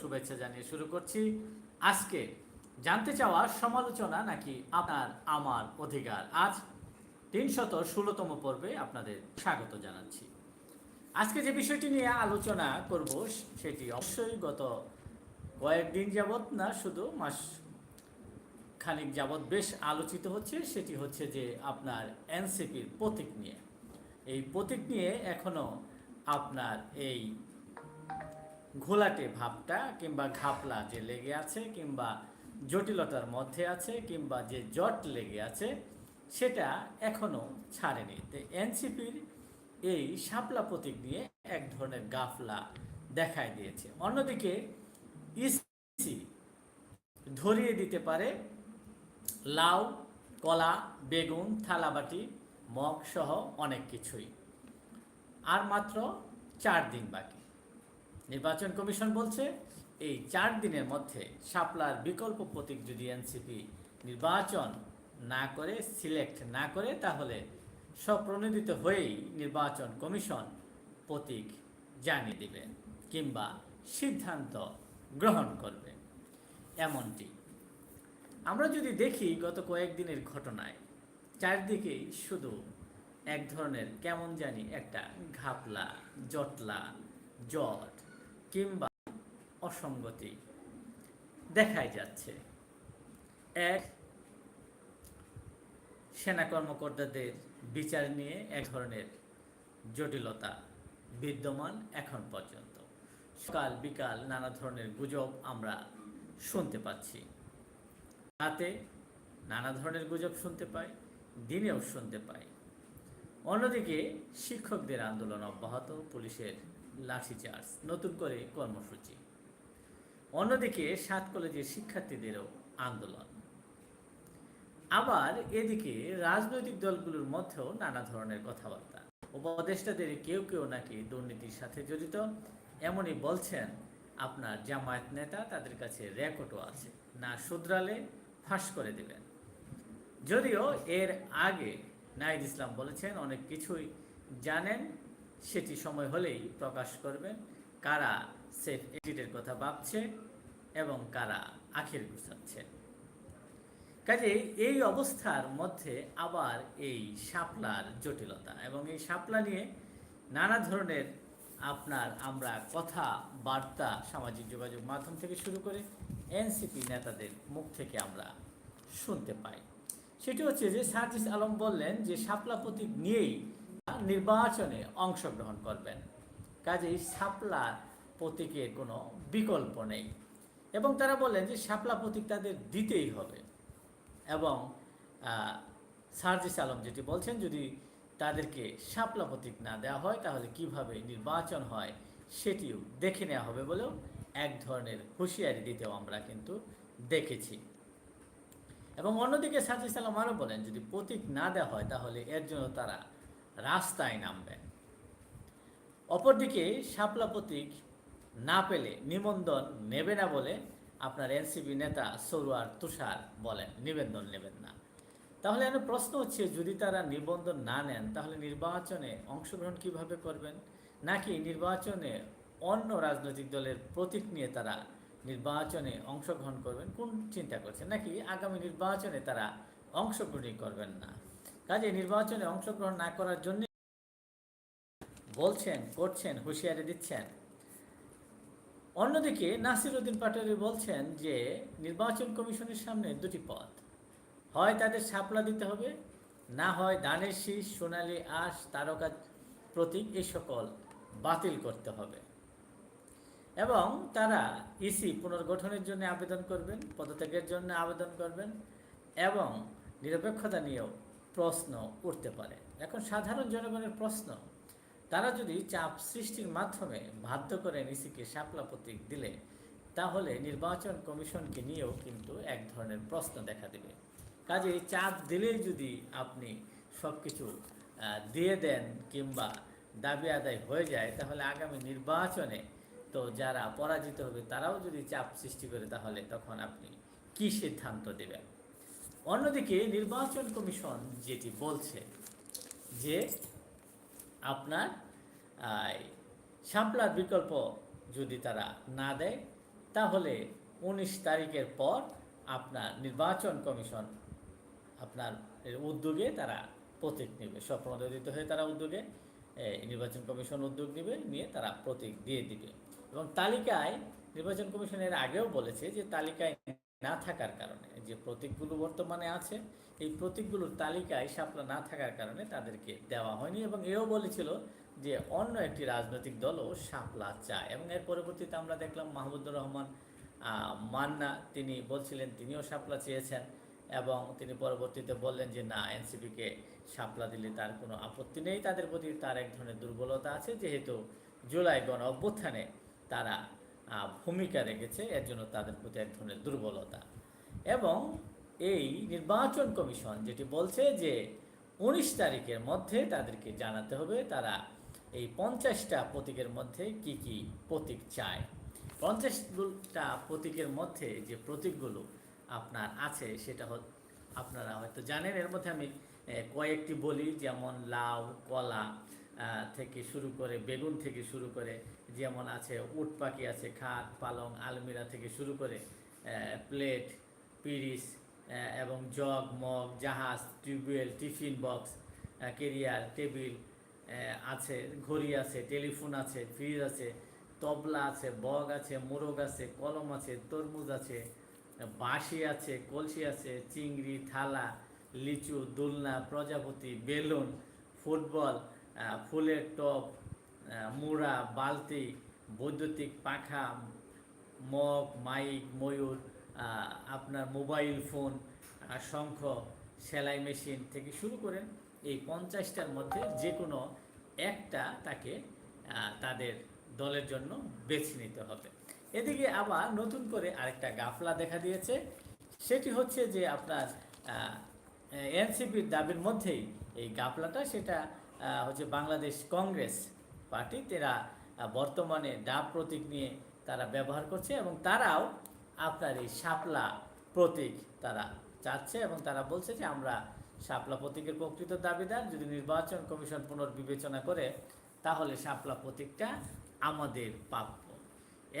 শুভেচ্ছা জানিয়ে শুরু করছি। আজকে জানতে চাওয়া সমালোচনা নাকি আপনার আমার অধিকার? আজ তিনশত ষোলোতম পর্বে আপনাদের স্বাগত জানাচ্ছি। আজকে যে বিষয়টি নিয়ে আলোচনা করব সেটি অবশ্যই গত কয়েকদিন যাবৎ না, শুধু মাস খানিক যাবৎ বেশ আলোচিত হচ্ছে। সেটি হচ্ছে যে আপনার এনসিপির প্রতীক নিয়ে। এই প্রতীক নিয়ে এখনও আপনার এই ঘোলাটে ভাবটা কিংবা ঘাপলা যে লেগে আছে কিংবা জটিলতার মধ্যে আছে কিংবা যে জট লেগে আছে, সেটা এখনও ছাড়েনি। তো এনসিপির এই শাপলা প্রতীক নিয়ে এক ধরনের গাফলা দেখায় দিয়েছে। অন্যদিকে ইসি ধরিয়ে দিতে পারে লাউ, কলা, বেগুন, থালাবাটি, মগ সহ অনেক কিছুই। আর মাত্র চার দিন বাকি। নির্বাচন কমিশন বলছে, এই চার দিনের মধ্যে শাপলার বিকল্প প্রতীক যদি এনসিপি নির্বাচন না করে, সিলেক্ট না করে, তাহলে স্বপ্রণোদিত হয়েই নির্বাচন কমিশন প্রতীক জানিয়ে দিবে কিংবা সিদ্ধান্ত গ্রহণ করবে। এমনটি। আমরা যদি দেখি গত কয়েকদিনের ঘটনায় চারদিকেই শুধু এক ধরনের কেমন জানি একটা ঘাপলা, জটলা জট কিংবা অসঙ্গতি দেখাই যাচ্ছে। এক, সেনা কর্মকর্তাদের বিচার নিয়ে এক ধরনের জটিলতা বিদ্যমান এখন পর্যন্ত। সকাল বিকাল নানা ধরনের গুজব আমরা শুনতে পাচ্ছি। রাতে নানা ধরনের গুজব শুনতে পাই, দিনেও শুনতে পাই। অন্যদিকে শিক্ষকদের আন্দোলন অব্যাহত, পুলিশের লাঠিচার্জ নতুন করে কর্মসূচি। অন্যদিকে সাত কলেজের শিক্ষার্থীদেরও আন্দোলন। আবার এদিকে রাজনৈতিক দলগুলোর মধ্যেও নানা ধরনের কথাবার্তা। উপদেষ্টাদের কেউ কেউ নাকি দুর্নীতির সাথে জড়িত। এমনই বলছেন আপনার জামায়াত নেতা, তাদের কাছে রেকর্ডও আছে। না শুধরালে ফাঁস করে দেবেন। যদিও এর আগে নাইদ ইসলাম বলেছেন, অনেক কিছুই জানেন সেটি সময় হলেই প্রকাশ করবেন। কারা সেফ এডিটের কথা ভাবছে এবং কারা আখের গুছাচ্ছে। কাজে এই অবস্থার মধ্যে আবার এই শাপলার জটিলতা এবং এই শাপলা নিয়ে নানা ধরনের আপনার আমরা কথা, বার্তা, সামাজিক যোগাযোগ মাধ্যম থেকে শুরু করে এনসিপি নেতাদের মুখ থেকে আমরা শুনতে পাই। সেটি হচ্ছে যে সার্জিস আলম বললেন যে শাপলা প্রতীক নিয়েই নির্বাচনে অংশগ্রহণ করবেন। কাজেই শাপলা প্রতীকের কোনো বিকল্প নেই। এবং তারা বললেন যে শাপলা প্রতীক তাদের দিতেই হবে। এবং সার্জিস আলম যেটি বলছেন, যদি তাদেরকে শাপলা প্রতীক না দেওয়া হয়, তাহলে কীভাবে নির্বাচন হয় সেটিও দেখে নেওয়া হবে বলেও এক ধরনের হুঁশিয়ারি দিতেও আমরা কিন্তু দেখেছি। এবং অন্যদিকে সার্জিস আলম আরও বলেন, যদি প্রতীক না দেওয়া হয়, তাহলে এর জন্য তারা রাস্তায় নামবেন। অপরদিকে শাপলা প্রতীক না পেলে নিবন্ধন নেবে না বলে আপনার এনসিপি নেতা সরুয়ার তুষার বলেন নিবেদন নেবেন না। তাহলে এর প্রশ্ন হচ্ছে, যদি তারা নিবন্ধন না নেন, তাহলে নির্বাচনে অংশগ্রহণ কীভাবে করবেন? নাকি নির্বাচনে অন্য রাজনৈতিক দলের প্রতীক নিয়ে তারা নির্বাচনে অংশগ্রহণ করবেন? কোন চিন্তা করছেন? নাকি আগামী নির্বাচনে তারা অংশগ্রহণই করবেন না? কাজে নির্বাচনে অংশগ্রহণ না করার জন্য বলছেন, করছেন, হুঁশিয়ারি দিচ্ছেন। অন্যদিকে নাসির উদ্দিন পাটোয়ারি বলছেন যে, নির্বাচন কমিশনের সামনে দুটি পথ। হয় তাদের সাপলা দিতে হবে, না হয় দানের শীষ, সোনালী আঁশ, তারকা প্রতীক এই সকল বাতিল করতে হবে। এবং তারা ইসি পুনর্গঠনের জন্য আবেদন করবেন, পদত্যাগের জন্য আবেদন করবেন এবং নিরপেক্ষতা নিয়েও প্রশ্ন উঠতে পারে। এখন সাধারণ জনগণের প্রশ্ন, তারা যদি চাপ সৃষ্টির মাধ্যমে বাধ্য করে নিসিকে শাপলা প্রতীক দিলে, তাহলে নির্বাচন কমিশনকে নিয়েও কিন্তু এক ধরনের প্রশ্ন দেখা দেবে। কাজে চাপ দিলেই যদি আপনি সব কিছু দিয়ে দেন কিংবা দাবি আদায় হয়ে যায়, তাহলে আগামী নির্বাচনে তো যারা পরাজিত হবে, তারাও যদি চাপ সৃষ্টি করে, তাহলে তখন আপনি কি সিদ্ধান্ত দেবেন? অন্যদিকে নির্বাচন কমিশন যেটি বলছে যে আপনার শাপলার বিকল্প যদি তারা না দেয়, তাহলে উনিশ তারিখের পর আপনার নির্বাচন কমিশন আপনার উদ্যোগে তারা প্রতীক নেবে। স্বপ্নদোদিত হয়ে তারা উদ্যোগে নির্বাচন কমিশন উদ্যোগ নেবে, নিয়ে তারা প্রতীক দিয়ে দিবে। এবং তালিকায়, নির্বাচন কমিশনের আগেও বলেছে যে তালিকায় না থাকার কারণে যে প্রতীকগুলো বর্তমানে আছে, এই প্রতীকগুলোর তালিকায় শাপলা না থাকার কারণে তাদেরকে দেওয়া হয়নি এবং এও বলেছিল যে অন্য একটি রাজনৈতিক দলও শাপলা চায় এবং এর পরবর্তীতে আমরা দেখলাম মাহমুদুর রহমান মান্না, তিনি বলছিলেন তিনিও শাপলা চেয়েছেন এবং তিনি পরবর্তীতে বললেন যে না, এনসিপিকে শাপলা দিলে তার কোনো আপত্তি নেই, তাদের প্রতি তার এক ধরনের দুর্বলতা আছে, যেহেতু জুলাই গণ অভ্যুত্থানে তারা ভূমিকা রেখেছে, এর জন্য তাদের প্রতি এক ধরনের দুর্বলতা। এবং এই নির্বাচন কমিশন যেটি বলছে যে উনিশ তারিখের মধ্যে তাদেরকে জানাতে হবে তারা এই পঞ্চাশটা প্রতীকের মধ্যে কি কি প্রতীক চায়। পঞ্চাশটা প্রতীকের মধ্যে যে প্রতীকগুলো আপনার আছে সেটা আপনারা হয়তো জানেন, এর মধ্যে আমি কয়েকটি বলি, যেমন লাউ, কলা থেকে শুরু করে বেগুন থেকে শুরু করে, যেমন আছে উট পাখি আছে, খাট, পালং, আলমিরা থেকে শুরু করে প্লেট পিরিস এবং জগ, মগ, জাহাজ, tube well, tiffin box carrier table আছে, ঘড়ি আছে, টেলিফোন আছে, ফ্রিজ আছে, তবলা আছে, বগ আছে, মোরগ আছে, কলম আছে, তরমুজ আছে, বাঁশি আছে, কলসি আছে, চিংড়ি, থালা, লিচু, দোলনা, প্রজাপতি, বেলুন, ফুটবল ফুলের টপ মুড়া, বালতি, বৈদ্যুতিক পাখা, মগ, মাইক, ময়ূর আপনার মোবাইল ফোন শঙ্খ, সেলাই মেশিন থেকে শুরু করেন এই পঞ্চাশটার মধ্যে যে কোনো একটা তাকে তাদের দলের জন্য বেছে নিতে হবে। এদিকে আবার নতুন করে আরেকটা গাফলা দেখা দিয়েছে। সেটি হচ্ছে যে আপনার এনসিপির দাবির মধ্যেই এই গাফলাটা, সেটা হচ্ছে বাংলাদেশ কংগ্রেস পার্টি তারা বর্তমানে ডাব প্রতীক নিয়ে তারা ব্যবহার করছে এবং তারাও আপনার এই শাপলা প্রতীক তারা চাচ্ছে এবং তারা বলছে যে আমরা শাপলা প্রতীকের প্রকৃত দাবিদার। যদি নির্বাচন কমিশন পুনর্বিবেচনা করে, তাহলে শাপলা প্রতীকটা আমাদের প্রাপ্য।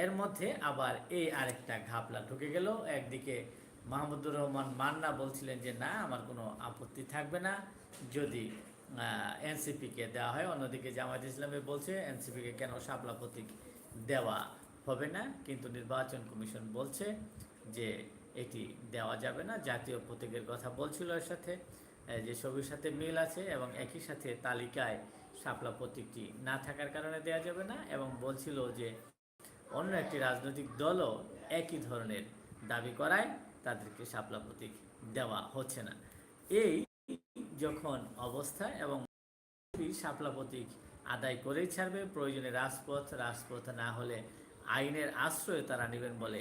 এর মধ্যে আবার এই আরেকটা ঘাপলা ঢুকে গেল। একদিকে মাহমুদুর রহমান মান্না বলছিলেন যে, না, আমার কোনো আপত্তি থাকবে না। যদি এনসিপিকে দেওয়া হয়। অন্যদিকে জামায়াত ইসলামে বলছে, এনসিপিকে কেন শাপলা প্রতীক দেওয়া হবে না, কিন্তু নির্বাচন কমিশন বলছে যে এটি দেওয়া যাবে না। জাতীয় প্রতীকের কথা বলছিল এর সাথে যে ছবির সাথে মিল আছে এবং একই সাথে তালিকায় শাপলা প্রতীকটি না থাকার কারণে দেওয়া যাবে না এবং বলছিল যে অন্য একটি রাজনৈতিক দলও একই ধরনের দাবি করায়, তাদেরকে শাপলা প্রতীক দেওয়া হচ্ছে না। এই যখন অবস্থা এবং শাপলা প্রতীক আদায় করেই ছাড়বে, প্রয়োজনে রাজপথ রাজপথ না হলে আইনের আশ্রয় তারা নেবেন বলে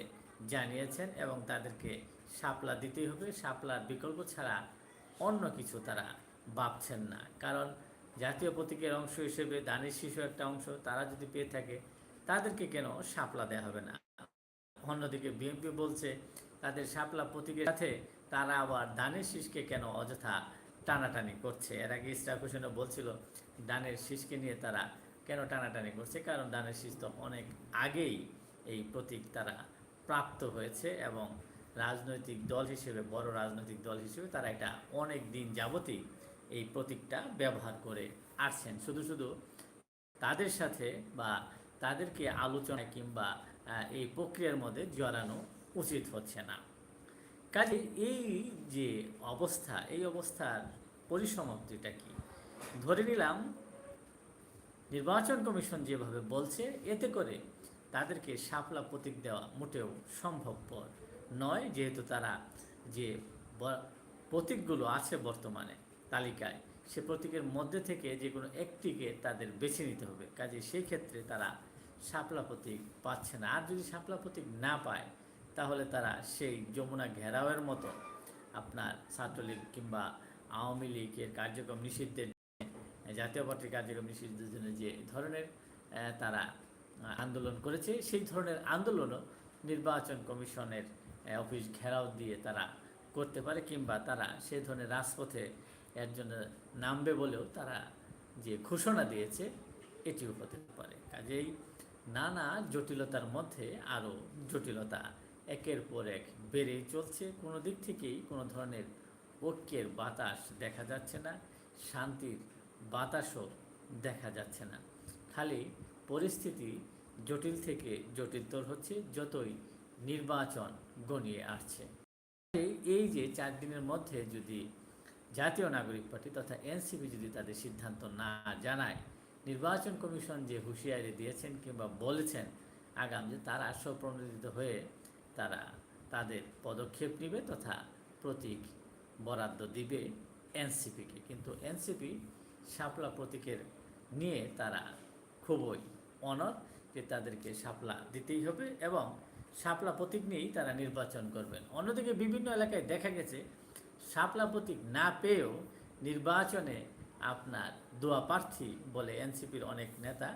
জানিয়েছেন এবং তাদেরকে শাপলা দিতেই হবে। শাপলার বিকল্প ছাড়া অন্য কিছু তারা ভাবছেন না। কারণ জাতীয় প্রতীকের অংশ হিসেবে দানের শিশু একটা অংশ তারা যদি পেয়ে থাকে, তাদেরকে কেন শাপলা দেওয়া হবে না? অন্যদিকে বিএনপি বলছে, তাদের শাপলা প্রতীকের সাথে তারা আবার দানের শীষকে কেন অযথা টানাটানি করছে? এর আগে ইসরাক হোসেনও বলছিল, দানের শীষকে নিয়ে তারা কেন টানাটানি করছে? কারণ দানের শীষ তো অনেক আগেই এই প্রতীক তারা প্রাপ্ত হয়েছে এবং রাজনৈতিক দল হিসেবে, বড় রাজনৈতিক দল হিসেবে তারা এটা অনেক দিন যাবতই এই প্রতীকটা ব্যবহার করে আসছেন। শুধু শুধু তাদের সাথে বা তাদেরকে আলোচনা কিংবা এই প্রক্রিয়ার মধ্যে জড়ানো উচিত হচ্ছে না। কাজে এই যে অবস্থা, এই অবস্থার পরিসমাপ্তিটা কি? ধরে নিলাম নির্বাচন কমিশন যেভাবে বলছে, এতে করে তাদেরকে শাপলা প্রতীক দেওয়া মোটেও সম্ভবপর নয়, যেহেতু তারা যে প্রতীকগুলো আছে বর্তমানে তালিকায়, সে প্রতীকের মধ্যে থেকে যে কোনো একটিকে তাদের বেছে নিতে হবে। কাজে সেই ক্ষেত্রে তারা শাপলা প্রতীক পাচ্ছে না। আর যদি শাপলা প্রতীক না পায়, তাহলে তারা সেই যমুনা ঘেরাওয়ের মতো আপনার ছাত্রলীগ কিংবা আওয়ামী লীগের কার্যক্রম নিষিদ্ধের জাতীয় পার্টির কার্যক্রম নিষিদ্ধের জন্য যে ধরনের তারা আন্দোলন করেছে, সেই ধরনের আন্দোলনও নির্বাচন কমিশনের অফিস ঘেরাও দিয়ে তারা করতে পারে কিংবা তারা সেই ধরনের রাজপথে এর জন্য নামবে বলেও তারা যে ঘোষণা দিয়েছে, এটিও হতে পারে। কাজেই নানা জটিলতার মধ্যে আরও জটিলতা একের পর এক বেড়েই চলছে। কোনো দিক থেকেই কোনো ধরনের ঐক্যের বাতাস দেখা যাচ্ছে না, শান্তির বাতাসও দেখা যাচ্ছে না। খালি পরিস্থিতি জটিল থেকে জটিলতর হচ্ছে যতই নির্বাচন গনিয়ে আসছে। এই- যে চার দিনের মধ্যে যদি জাতীয় নাগরিক পার্টি তথা এনসিপি যদি তাদের সিদ্ধান্ত না জানায়, নির্বাচন কমিশন যে হুঁশিয়ারি দিয়েছেন কিংবা বলেছেন আগাম যে তারা স্বপ্রণোদিত হয়ে তারা তাদের পদক্ষেপ নেবে তথা প্রতীক বরাদ্দ দিবে এনসিপিকে। কিন্তু এনসিপি শাপলা প্রতীকের নিয়ে তারা খুবই অনর যে তাদেরকে শাপলা দিতেই হবে এবং শাপলা প্রতীক নিয়েই তারা নির্বাচন করবেন। অন্যদিকে বিভিন্ন এলাকায় দেখা গেছে, শাপলা প্রতীক না পেয়েও নির্বাচনে আপনার দোয়া প্রার্থী বলে এনসিপির অনেক নেতা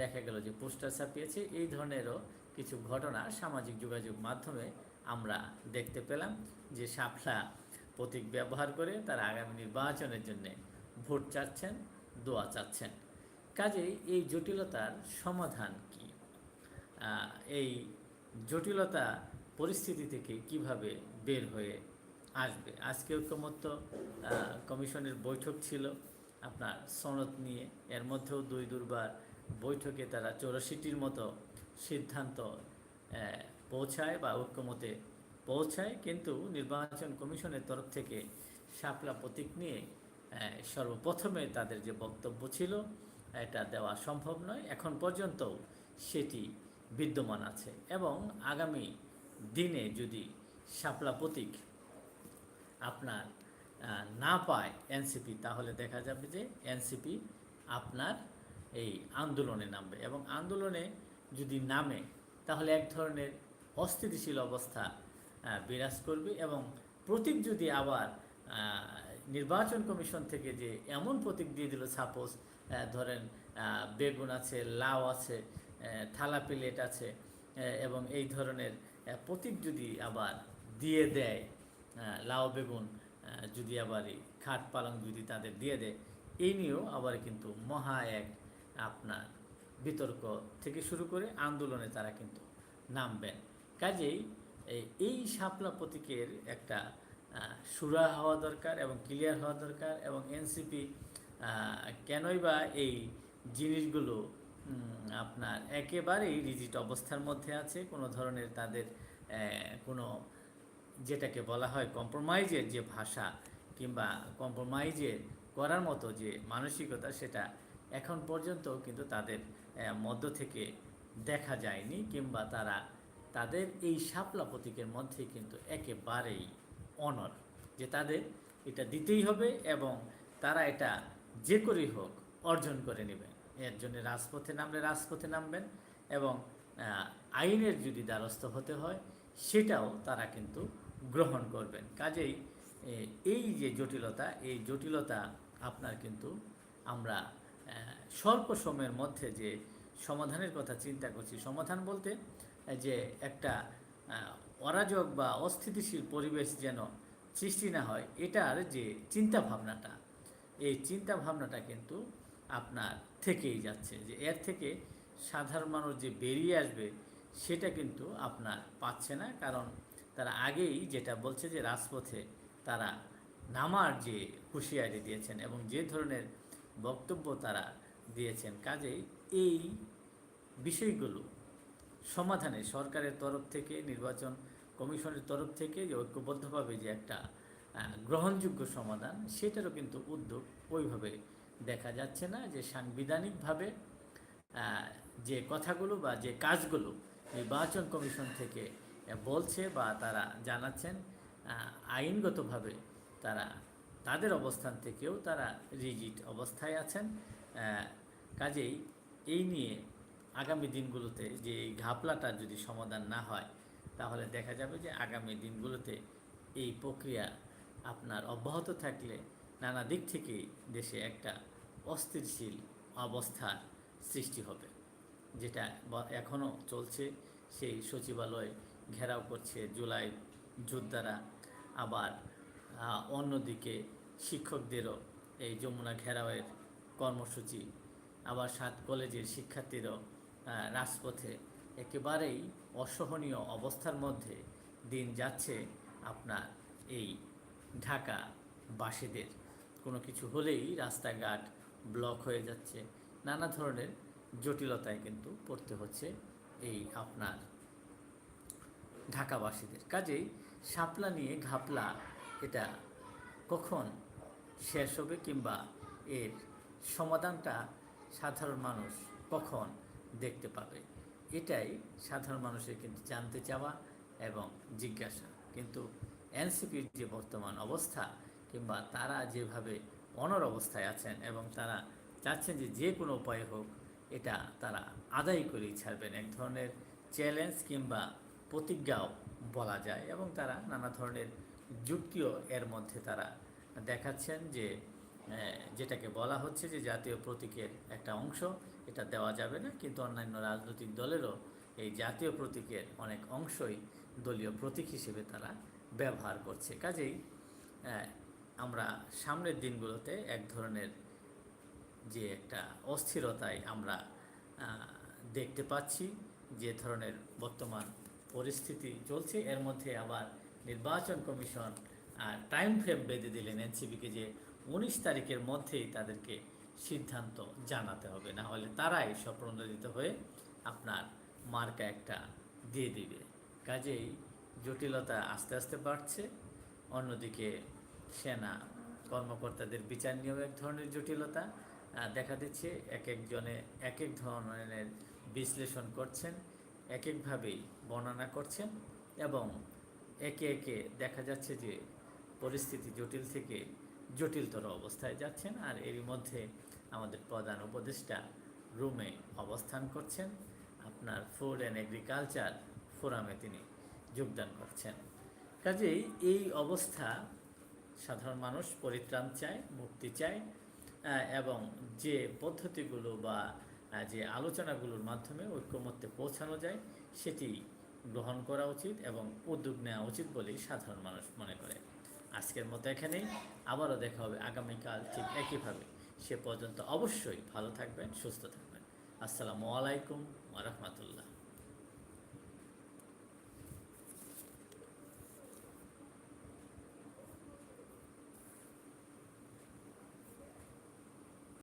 দেখা গেল যে পোস্টার ছাপিয়েছে। এই ধরনেরও কিছু ঘটনা সামাজিক যোগাযোগ মাধ্যমে আমরা দেখতে পেলাম যে শাপলা প্রতীক ব্যবহার করে তারা আগামী নির্বাচনের জন্য ভোট চাচ্ছেন, দোয়া চাচ্ছেন। কাজেই এই জটিলতার সমাধান কি? এই জটিলতা পরিস্থিতি থেকে কীভাবে বের হয়ে আসবে? আজকে ঐক্যমত্য কমিশনের বৈঠক ছিল আপনার সনদ নিয়ে। এর মধ্যেও দুই দুর্বার বৈঠকে তারা চৌরাশিটির মতো সিদ্ধান্ত পৌঁছায় বা ঐক্যমতে পৌঁছায়। কিন্তু নির্বাচন কমিশনের তরফ থেকে শাপলা প্রতীক নিয়ে সর্বপ্রথমে তাদের যে বক্তব্য ছিল, এটা দেওয়া সম্ভব নয়। এখন পর্যন্ত সেটি বিদ্যমান আছে এবং আগামী দিনে যদি শাপলা প্রতীক আপনার না পায় এনসিপি, তাহলে দেখা যাবে যে এনসিপি আপনার এই আন্দোলনে নামবে এবং আন্দোলনে যদি নামে, তাহলে এক ধরনের অস্থিতিশীল অবস্থা বিরাজ করবে এবং প্রতীক যদি আবার নির্বাচন কমিশন থেকে যে এমন প্রতীক দিয়ে দিল সাপোজ ধরেন বেগুন আছে, লাউ আছে থালা প্লেট আছে এবং এই ধরনের প্রতীক যদি আবার দিয়ে দেয় লাউ, বেগুন যদি আবার খাট পালং যদি তাদের দিয়ে দেয় এই নিয়েও আবার কিন্তু মহা এক আপনার বিতর্ক থেকে শুরু করে আন্দোলনে তারা কিন্তু নামবেন। কাজেই এই- শাপলা প্রতীকের একটা সুরা হওয়া দরকার এবং ক্লিয়ার হওয়া দরকার এবং এনসিপি কেনই বা এই জিনিসগুলো আপনার একেবারেই রিজিট অবস্থার মধ্যে আছে। কোনো ধরনের তাদের কোনো যেটাকে বলা হয় কম্প্রোমাইজের যে ভাষা কিংবা কম্প্রোমাইজের করার মতো যে মানসিকতা সেটা এখন পর্যন্ত কিন্তু তাদের মধ্য থেকে দেখা যায়নি কিংবা তারা তাদের এই শাপলা প্রতীকের মধ্যে কিন্তু একেবারেই অনর যে তাদের এটা দিতেই হবে এবং তারা এটা যে করেই হোক অর্জন করে নেবেন। এর জন্য রাজপথে নামলে রাজপথে নামবেন এবং আইনের যদি দ্বারস্থ হতে হয়, সেটাও তারা কিন্তু গ্রহণ করবেন। কাজেই এই যে জটিলতা, এই জটিলতা আপনার কিন্তু আমরা স্বল্প সময়ের মধ্যে যে সমাধানের কথা চিন্তা করছি, সমাধান বলতে, যে একটা অরাজক বা অস্থিতিশীল পরিবেশ যেন সৃষ্টি না হয়, এটার যে চিন্তা ভাবনাটা এই চিন্তা ভাবনাটা কিন্তু আপনার থেকেই যাচ্ছে যে এর থেকে সাধারণ মানুষ যে বেরিয়ে আসবে, সেটা কিন্তু আপনার পাচ্ছে না। কারণ তারা আগেই যেটা বলছে যে রাজপথে তারা নামার যে হুঁশিয়ারি দিয়েছেন এবং যে ধরনের বক্তব্য তারা দিয়েছেন, কাজেই এই বিষয়গুলো সমাধানে সরকারের তরফ থেকে নির্বাচন কমিশনের তরফ থেকে যে ঐক্যবদ্ধভাবে যে একটা গ্রহণযোগ্য সমাধান, সেটারও কিন্তু উদ্যোগ ওইভাবে দেখা যাচ্ছে না যে সাংবিধানিকভাবে যে কথাগুলো বা যে কাজগুলো নির্বাচন কমিশন থেকে বলছে বা তারা জানাচ্ছেন আইনগতভাবে তারা, তাদের অবস্থান থেকেও তারা রিজিট অবস্থায় আছেন। কাজেই এই নিয়ে আগামী দিনগুলোতে যে এই ঘাপলাটার যদি সমাধান না হয় তাহলে দেখা যাবে যে আগামী দিনগুলোতে এই প্রক্রিয়া আপনার অব্যাহত থাকলে নানা দিক থেকেই দেশে একটা অস্থিরশীল অবস্থার সৃষ্টি হবে, যেটা এখনও চলছে। সেই সচিবালয় ঘেরাও করছে জুলাই যোদ্ধারা আবার অন্যদিকে শিক্ষকদেরও এই যমুনা ঘেরাওয়ের কর্মসূচি। আবার সাত কলেজের শিক্ষার্থীরাও রাজপথে একেবারেই অসহনীয় অবস্থার মধ্যে দিন যাচ্ছে আপনার এই ঢাকা বাসীদের কোনো কিছু হলেই রাস্তাঘাট ব্লক হয়ে যাচ্ছে। নানা ধরনের জটিলতায় কিন্তু পড়তে হচ্ছে এই আপনার ঢাকাবাসীদের। কাজেই শাপলা নিয়ে ঘাপলা এটা কখন শেষ হবে কিংবা এর সমাধানটা সাধারণ মানুষ কখন দেখতে পাবে? এটাই সাধারণ মানুষের কিন্তু জানতে চাওয়া এবং জিজ্ঞাসা। কিন্তু এনসিপির যে বর্তমান অবস্থা কিংবা তারা যেভাবে অনর অবস্থায় আছেন এবং তারা চাচ্ছেন যে যে কোনো উপায়ে হোক, এটা তারা আদায় করেই ছাড়বেন। এক ধরনের চ্যালেঞ্জ কিংবা প্রতিজ্ঞাও বলা যায় এবং তারা নানা ধরনের যুক্তিও এর মধ্যে তারা দেখাচ্ছেন যে যেটাকে বলা হচ্ছে যে জাতীয় প্রতীকের একটা অংশ এটা দেওয়া যাবে না, কিন্তু অন্যান্য রাজনৈতিক দলেরও এই জাতীয় প্রতীকের অনেক অংশই দলীয় প্রতীক হিসেবে তারা ব্যবহার করছে। কাজেই আমরা সামনের দিনগুলোতে এক ধরনের যে একটা অস্থিরতায় আমরা দেখতে পাচ্ছি, যে ধরনের বর্তমান পরিস্থিতি চলছে। এর মধ্যে আবার নির্বাচন কমিশন টাইম ফ্রেম বেঁধে দিলেন এনসিপিকে যে উনিশ তারিখের মধ্যেই তাদেরকে সিদ্ধান্ত জানাতে হবে। না হলে তারাই স্বপ্নদিত হয়ে আপনার মার্কা একটা দিয়ে দিবে। কাজেই জটিলতা আস্তে আস্তে বাড়ছে। অন্যদিকে সেনা কর্মকর্তাদের বিচার নিয়েও এক ধরনের জটিলতা দেখা দিচ্ছে। এক একজনে এক এক ধরনের বিশ্লেষণ করছেন, এক একভাবেই বর্ণনা করছেন এবং একে একে দেখা যাচ্ছে যে পরিস্থিতি জটিল থেকে জটিলতর অবস্থায় যাচ্ছেন। আর এরই মধ্যে আমাদের প্রধান উপদেষ্টা রুমে অবস্থান করছেন। আপনার ফুড অ্যান্ড এগ্রিকালচার ফোরামে তিনি যোগদান করছেন। কাজেই এই অবস্থা, সাধারণ মানুষ পরিত্রাণ চায়, মুক্তি চায় এবং যে পদ্ধতিগুলো বা যে আলোচনাগুলোর মাধ্যমে ঐক্যমত্যে পৌঁছানো যায়, সেটি গ্রহণ করা উচিত এবং উদ্যোগ নেওয়া উচিত বলেই সাধারণ মানুষ মনে করে। আজকের মতো এখানেই। আবারও দেখা হবে আগামীকাল ঠিক একইভাবে। সে পর্যন্ত অবশ্যই ভালো থাকবেন সুস্থ থাকবেন। আসসালামু আলাইকুম রহমতুল্লাহ।